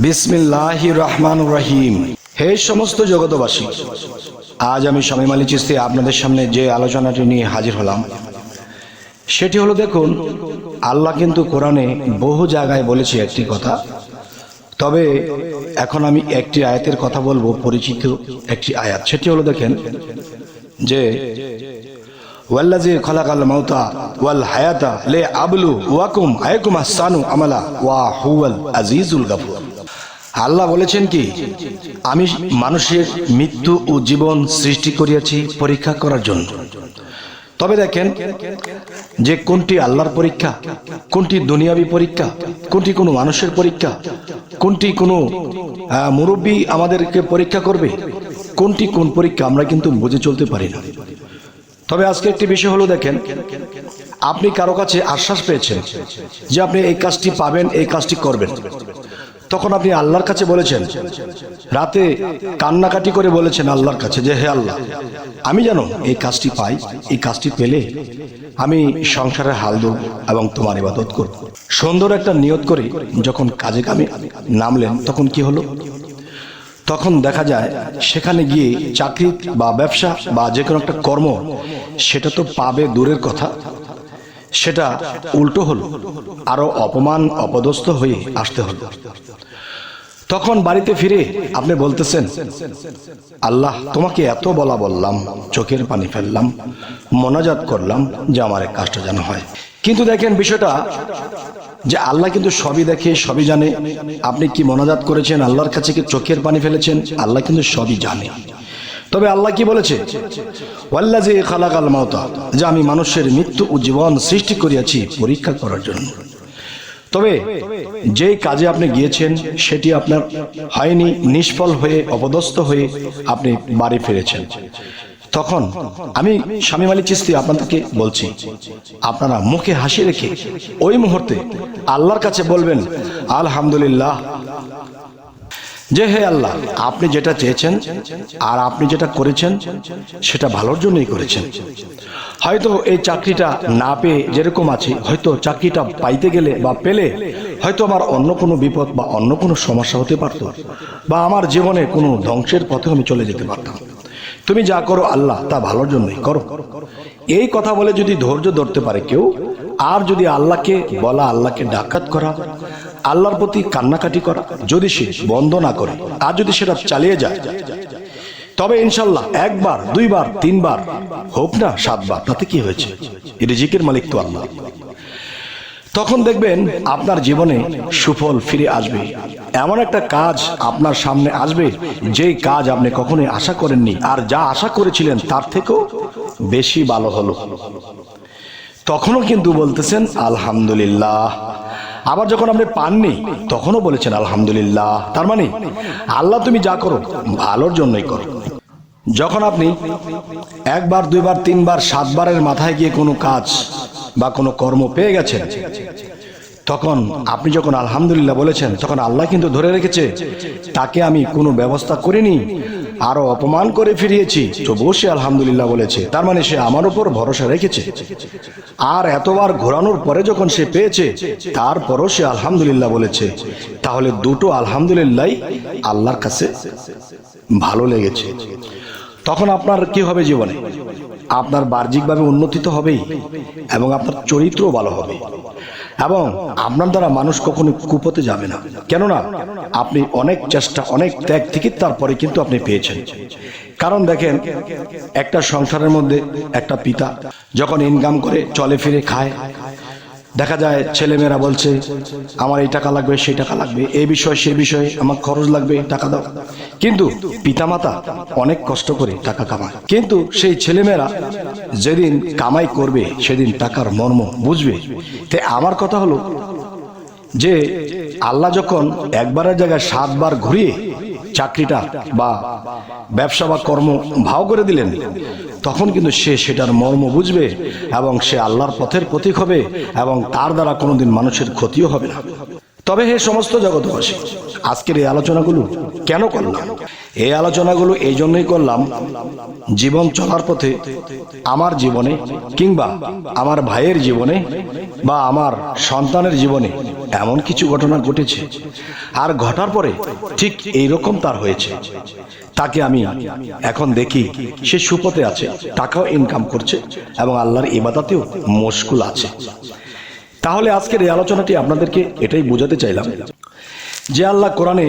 বিসমিল্লাহ রহমান রহিম হে সমস্ত জগতবাসী আজ আমি স্বামী মালি চিস্তি আপনাদের সামনে যে আলোচনাটি নিয়ে হাজির হলাম, সেটি হলো দেখুন, আল্লাহ কিন্তু কোরআনে বহু জায়গায় বলেছে একটি কথা, তবে এখন আমি একটি আয়াতের কথা বলব, পরিচিত একটি আয়াত। সেটি হলো দেখেন যে ওয়াল্লাজি খলাকাল মাউতা ওয়াল হায়াতা লে আবলু ওয়াকুম আয়াকুম আহসানু আমালা ওয়া হুয়াল আজিজুল গাফুর। আল্লাহ বলেছেন কি? আমি মানুষের মৃত্যু ও জীবন সৃষ্টি করিয়াছি পরীক্ষা করার জন্য। তবে দেখেন যে কোনটি আল্লাহর পরীক্ষা, কোনটি দুনিয়াবি পরীক্ষা, কোনটি কোনো মানুষের পরীক্ষা, কোনটি কোনো মুরব্বী আমাদেরকে পরীক্ষা করবে, কোনটি কোন পরীক্ষা আমরা কিন্তু বুঝে চলতে পারি না। তবে আজকে একটি বিষয় হলো দেখেন, আপনি কারও কাছে আশ্বাস পেয়েছেন যে আপনি এই কাজটি পাবেন, এই কাজটি করবেন। তখন আপনি আল্লাহর কাছে বলেছেন। রাতে কান্নাকাটি করে বলেছেন আল্লাহর কাছে যে, হে আল্লাহ, আমি যেন এই কাজটি পাই, এই কাজটি পেলে আমি সংসারের হাল দেব এবং তোমার ইবাদত করব। সুন্দর একটা নিয়ত করে যখন কাজে কামে নামলেন, তখন কি হলো? তখন দেখা যায় সেখানে গিয়ে চাকরি বা ব্যবসা বা যে কোনো একটা কর্ম, সেটা তো পাবে দূরের কথা সেটা উল্টো হলো, আরও অপমান অপদস্থ হয়ে আসতে হলো। তখন বাড়িতে ফিরে আপনি বলতেছেন, আল্লাহ, তোমাকে এত বলা বললাম, চোখের পানি ফেললাম, মনাজাত করলাম যে আমার এই কাজটা যেন হয়। কিন্তু দেখেন বিষয়টা যে আল্লাহ কিন্তু সবই দেখে, সবই জানে। আপনি কি মনাজাত করেছেন, আল্লাহর কাছে কি চোখের পানি ফেলেছেন, আল্লাহ কিন্তু সবই জানে। তবে আল্লাহ কি বলেছে? ওয়াল্লাজি মাওতা যে আমি মানুষের মৃত্যু ও জীবন সৃষ্টি করিয়াছি পরীক্ষা করার জন্য। তবে যেই কাজে আপনি গিয়েছেন, সেটি আপনার হয়নি, নিষ্ফল হয়ে, অপদস্থ হয়ে আপনি বাড়ি ফিরেছেন। তখন আমি স্বামী মালিক চিস্তি আপনাদেরকে বলছি, আপনারা মুখে হাসি রেখে ওই মুহূর্তে আল্লাহর কাছে বলবেন, আলহামদুলিল্লাহ যে হে আল্লাহ, আপনি যেটা চেয়েছেন আর আপনি যেটা করেছেন, সেটা ভালোর জন্যই করেছেন। হয়তো এই চাকরিটা না পেয়ে যেরকম আছে, হয়তো চাকরিটা পাইতে গেলে বা পেলে হয়তো আমার অন্য কোনো বিপদ বা অন্য কোনো সমস্যা হতে পারত বা আমার জীবনে কোনো ধ্বংসের পথে আমি চলে যেতে পারতাম। তুমি যা করো আল্লাহ, তা ভালোর জন্যই করো। এই কথা বলে যদি ধৈর্য ধরতে পারে কেউ, আর যদি আল্লাহকে বলা, আল্লাহকে ডাকাত করা আল্লাহর প্রতি কান্নাকাটি করা, যদি সে বন্ধ না করে, আর যদি সেটা চালিয়ে যায়, তবে ইনশাল্লাহ একবার, দুইবার, তিনবার, হোক না সাতবার, তাতে কি হয়েছে? রিজিকের মালিক তো আল্লাহ। তখন দেখবেন আপনার জীবনে সুফল ফিরে আসবে। এমন একটা কাজ আপনার সামনে আসবে, যেই কাজ আপনি কখনোই আশা করেননি, আর যা আশা করেছিলেন তার থেকেও বেশি ভালো হলো। তখনও কিন্তু বলতেছেন, আলহামদুলিল্লাহ। আবার যখন আপনি পাননি, তখনও বলেছেন, আলহামদুলিল্লাহ। তার মানে আল্লাহ তুমি যা করো, ভালোর জন্যই করো। যখন আপনি একবার, দুইবার, তিনবার, সাতবারের মাথায় গিয়ে কোনো কাজ বা কোনো কর্ম পেয়ে গেছেন, তখন আপনি যখন আলহামদুলিল্লাহ বলেছেন, তখন আল্লাহ কিন্তু ধরে রেখেছে, তাকে আমি কোনো ব্যবস্থা করিনি আরও অপমান করে ফিরিয়েছি। তবুও সে আলহামদুলিল্লাহ বলেছে। তার মানে সে আমার উপর ভরসা রেখেছে। আর এতবার ঘোরানোর পরে যখন সে পেয়েছে, তারপরও সে আলহামদুলিল্লাহ বলেছে। তাহলে দুটো আলহামদুলিল্লাহ আল্লাহর কাছে ভালো লেগেছে। তখন আপনার কি হবে জীবনে? আপনার বাহ্যিকভাবে উন্নতি তো হবেই এবং আপনার চরিত্রও ভালো হবে। এবং আপনার দ্বারা মানুষ কখনো কুপতে যাবে না। কেননা আপনি অনেক চেষ্টা, অনেক ত্যাগ থেকে তারপরে কিন্তু আপনি পেয়েছেন। কারণ দেখেন, একটা সংসারের মধ্যে একটা পিতা যখন ইনকাম করে চলে ফিরে খায় দেখা যায় ছেলেমেয়েরা বলছে, আমার এই টাকা লাগবে, সেই টাকা লাগবে, এই বিষয়, সেই বিষয়ে, আমার খরচ লাগবে, টাকা দাও। কিন্তু পিতামাতা অনেক কষ্ট করে টাকা কামায়। কিন্তু সেই ছেলেমেয়েরা যেদিন কামাই করবে, সেদিন টাকার মর্ম বুঝবে। তে আমার কথা হলো যে, আল্লাহ যখন একবারের জায়গায় সাতবার ঘুরিয়ে চাকরিটা বা ব্যবসা বা কর্ম ভাও করে দিলেন, তখন কিন্তু সে সেটার মর্ম বুঝবে এবং সে আল্লাহর পথের প্রতীক হবে এবং তার দ্বারা কোনোদিন মানুষের ক্ষতিও হবে না। তবে হে সমস্ত জগৎবাসী, আজকের এই আলোচনাগুলো কেন করলাম? এই আলোচনাগুলো এই জন্যই করলাম, জীবন চলার পথে আমার জীবনে কিংবা আমার ভাইয়ের জীবনে বা আমার সন্তানের জীবনে এমন কিছু ঘটনা ঘটেছে, আর ঘটার পরে ঠিক এই রকম তার হয়েছে। তাকে আমি এখন দেখি সে সুপথে আছে, টাকাও ইনকাম করছে এবং আল্লাহর ইবাদাতেও মুশকুল আছে। তাহলে আজকের এই আলোচনাটি আপনাদেরকে এটাই বোঝাতে চাইলাম যে আল্লাহ কোরআনে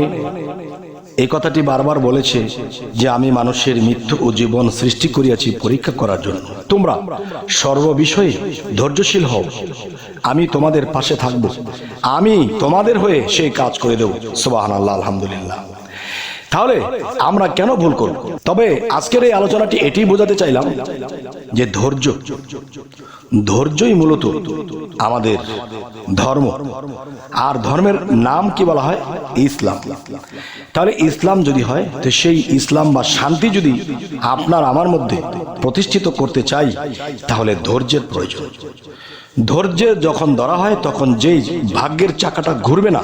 এই কথাটি বারবার বলেছে যে আমি মানুষের মৃত্যু ও জীবন সৃষ্টি করিয়াছি পরীক্ষা করার জন্য। তোমরা সর্ববিষয়ে ধৈর্যশীল হও। আমি তোমাদের পাশে থাকব। আমি তোমাদের হয়ে সেই কাজ করে দেব। সুবাহ আল্লাহ আলহামদুলিল্লাহ। তাহলে আমরা কেন ভুল করব? তবে আজকের এই আলোচনাটি এটি বোঝাতে চাইলাম যে ধৈর্য, ধৈর্যই মূলত আমাদের ধর্ম। আর ধর্মের নাম কি বলা হয়? ইসলাম। তাহলে ইসলাম যদি হয়, তো সেই ইসলাম বা শান্তি যদি আপনার আমার মধ্যে প্রতিষ্ঠিত করতে চাই, তাহলে ধৈর্যের প্রয়োজন। ধৈর্যে যখন ধরা হয়, তখন যেই ভাগ্যের চাকাটা ঘুরবে না,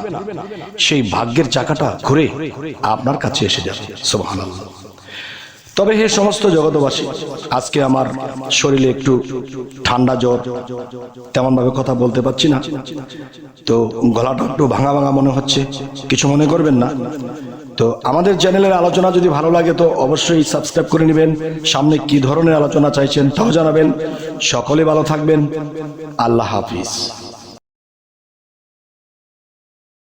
সেই ভাগ্যের চাকাটা ঘুরে আপনার কাছে এসে যাবে। সুবহানাল্লাহ। তবে হে সমস্ত জগতবাসী আজকে আমার শরীরে একটু ঠান্ডা জ্বর তেমন ভাবে কথা বলতে পারছি না। তো গলাটা একটু ভাঙা ভাঙা মনে হচ্ছে, কিছু মনে করবেন না। তো আমাদের চ্যানেলের আলোচনা যদি ভালো লাগে তো অবশ্যই সাবস্ক্রাইব করে নেবেন। সামনে কি ধরনের আলোচনা চাইছেন তাও জানাবেন। সকলে ভালো থাকবেন। আল্লাহ হাফিজ।